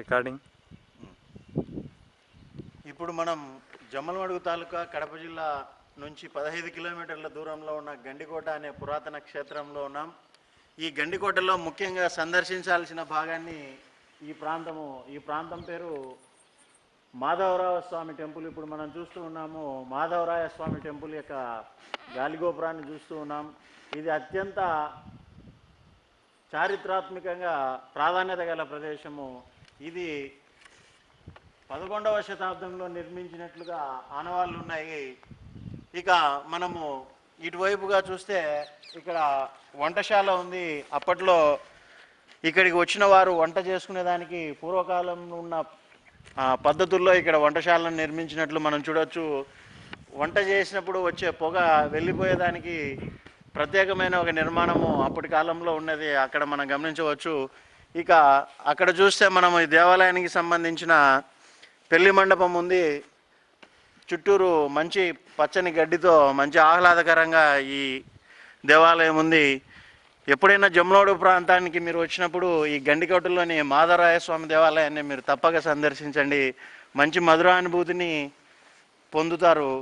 Recording ఇప్పుడు మనం జమ్మలమడుగు తాలూకా కడప జిల్లా నుంచి పదహైదు కిలోమీటర్ల దూరంలో ఉన్న గండికోట అనే పురాతన క్షేత్రంలో ఉన్నాం. ఈ గండికోటలో ముఖ్యంగా సందర్శించాల్సిన భాగాన్ని ఈ ప్రాంతము ఈ ప్రాంతం పేరు మాధవరాయ స్వామి టెంపుల్. ఇప్పుడు మనం చూస్తూ ఉన్నాము మాధవరాయ స్వామి టెంపుల్ యొక్క గాలిగోపురాన్ని చూస్తూ ఉన్నాం. ఇది అత్యంత చారిత్రాత్మకంగా ప్రాధాన్యత గల ప్రదేశము. ఇది పదకొండవ శతాబ్దంలో నిర్మించినట్లుగా ఆనవాళ్ళు ఉన్నాయి ఇక మనము ఇటువైపుగా చూస్తే ఇక్కడ వంటశాల ఉంది. అప్పట్లో ఇక్కడికి వచ్చిన వారు వంట చేసుకునేదానికి పూర్వకాలంలో ఉన్న పద్ధతుల్లో ఇక్కడ వంటశాలను నిర్మించినట్లు మనం చూడవచ్చు వంట చేసినప్పుడు వచ్చే పొగ వెళ్ళిపోయేదానికి ప్రత్యేకమైన ఒక నిర్మాణము అప్పటి కాలంలో ఉన్నది. అక్కడ మనం గమనించవచ్చు. ఇక అక్కడ చూస్తే మనం ఈ దేవాలయానికి సంబంధించిన పెళ్ళి మండపం ఉంది. చుట్టూరు మంచి పచ్చని గడ్డితో మంచి ఆహ్లాదకరంగా ఈ దేవాలయం ఉంది. ఎప్పుడైనా జమ్లోడు ప్రాంతానికి మీరు వచ్చినప్పుడు ఈ గండికోటలోని మాధవరాయ స్వామి దేవాలయాన్ని మీరు తప్పక సందర్శించండి. మంచి మధురానుభూతిని పొందుతారు.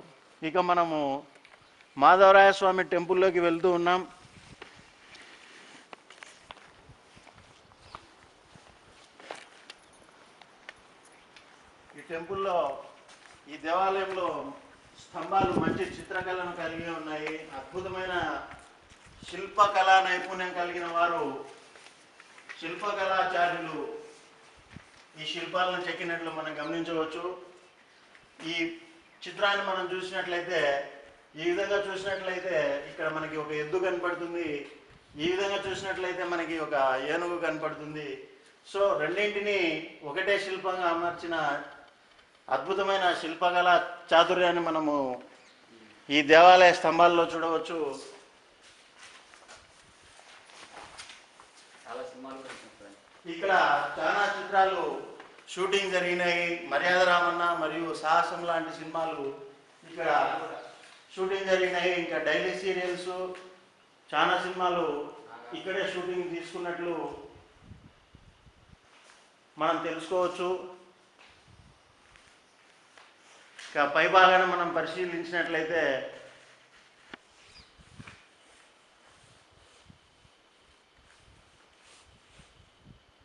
ఇక మనము మాధవరాయ స్వామి టెంపుల్లోకి వెళ్తూ ఉన్నాం. ఈ టెంపుల్లో ఈ దేవాలయంలో స్తంభాలు మంచి చిత్రకళను కలిగి ఉన్నాయి. అద్భుతమైన శిల్పకళా నైపుణ్యం కలిగిన వారు శిల్పకళాచార్యులు ఈ శిల్పాలను చెక్కినట్లు మనం గమనించవచ్చు. ఈ చిత్రాన్ని మనం చూసినట్లయితే ఈ విధంగా చూసినట్లయితే ఇక్కడ మనకి ఒక ఎద్దు కనపడుతుంది. ఈ విధంగా చూసినట్లయితే మనకి ఒక ఏనుగు కనపడుతుంది. సో రెండింటిని ఒకటే శిల్పంగా అమర్చిన అద్భుతమైన శిల్పకళ చాతుర్యాన్ని మనము ఈ దేవాలయ స్తంభాల్లో చూడవచ్చు. ఇక్కడ చాలా చిత్రాలు షూటింగ్ జరిగినాయి. మర్యాద రామన్న మరియు సాహసం లాంటి సినిమాలు ఇక్కడ షూటింగ్ జరిగినాయి. ఇంకా డైలీ సీరియల్స్ చాలా సినిమాలు ఇక్కడే షూటింగ్ తీసుకున్నట్లు మనం తెలుసుకోవచ్చు. ఇక పై భాగాన్ని మనం పరిశీలించినట్లయితే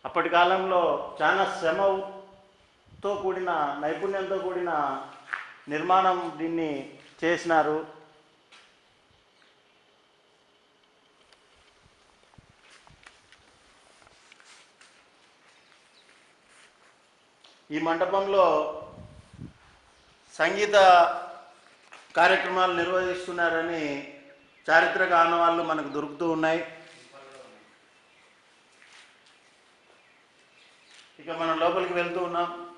అప్పటి కాలంలో చాలా శ్రమతో కూడిన నైపుణ్యంతో కూడిన నిర్మాణం దీన్ని చేసినారు. ఈ మండపంలో సంగీత కార్యక్రమాలు నిర్వహిస్తున్నారని చారిత్రక ఆనవాళ్ళు మనకు దొరుకుతూ ఉన్నాయి. ఇక మనం లోపలికి వెళ్తూ ఉన్నాం.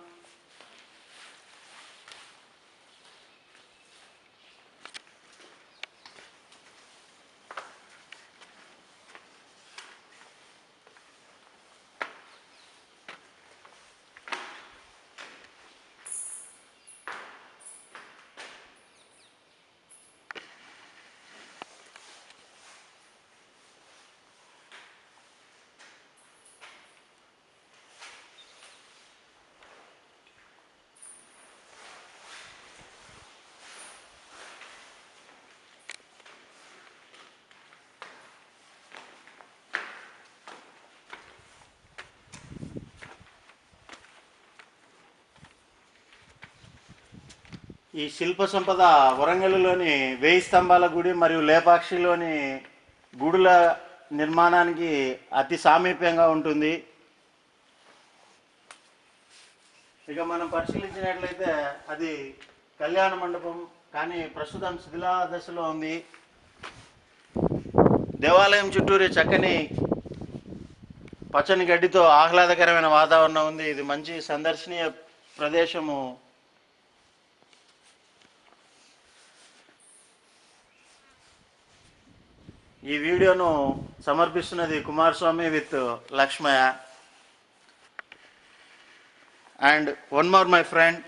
ఈ శిల్ప సంపద వరంగల్లోని వేయి స్తంభాల గుడి మరియు లేపాక్షిలోని గుడుల నిర్మాణానికి అతి సామీప్యంగా ఉంటుంది. ఇక మనం పరిశీలించినట్లయితే అది కళ్యాణ మండపం కానీ ప్రస్తుతం శిథిలా దశలో ఉంది. దేవాలయం చుట్టూరు చక్కని పచ్చని గడ్డితో ఆహ్లాదకరమైన వాతావరణం ఉంది. ఇది మంచి సందర్శనీయ ప్రదేశము. ఈ వీడియోను సమర్పిస్తున్నది Kumaraswamy with Lakshmaiah. And one more my friend